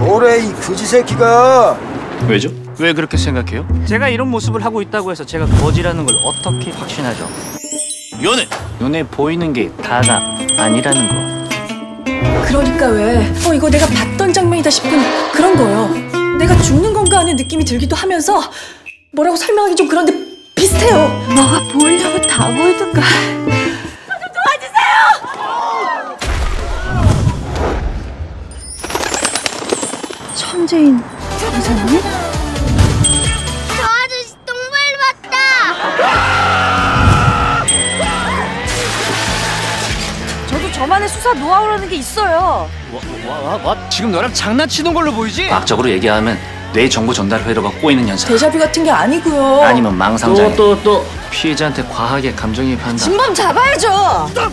뭐래 이 거지 새끼가 왜죠? 왜 그렇게 생각해요? 제가 이런 모습을 하고 있다고 해서 제가 거지라는 걸 어떻게 확신하죠? 연애! 눈에 보이는 게 다가 아니라는 거 그러니까 왜? 어 이거 내가 봤던 장면이다 싶은 그런 거요. 내가 죽는 건가 하는 느낌이 들기도 하면서 뭐라고 설명하기 좀 그런데 비슷해요. 뭐가 보이려면 다 보이든가. 천재인 이사님? 저 아저씨 똥발 봤다. 저도 저만의 수사 노하우라는 게 있어요. 와, 와, 와, 지금 너랑 장난치는 걸로 보이지? 과학적으로 얘기하면 뇌 정보 전달 회로가 꼬이는 현상 데자뷰 같은 게 아니고요. 아니면 망상장애 또 또 또 피해자한테 과하게 감정이입한다 진범 잡아야죠. 어! 저는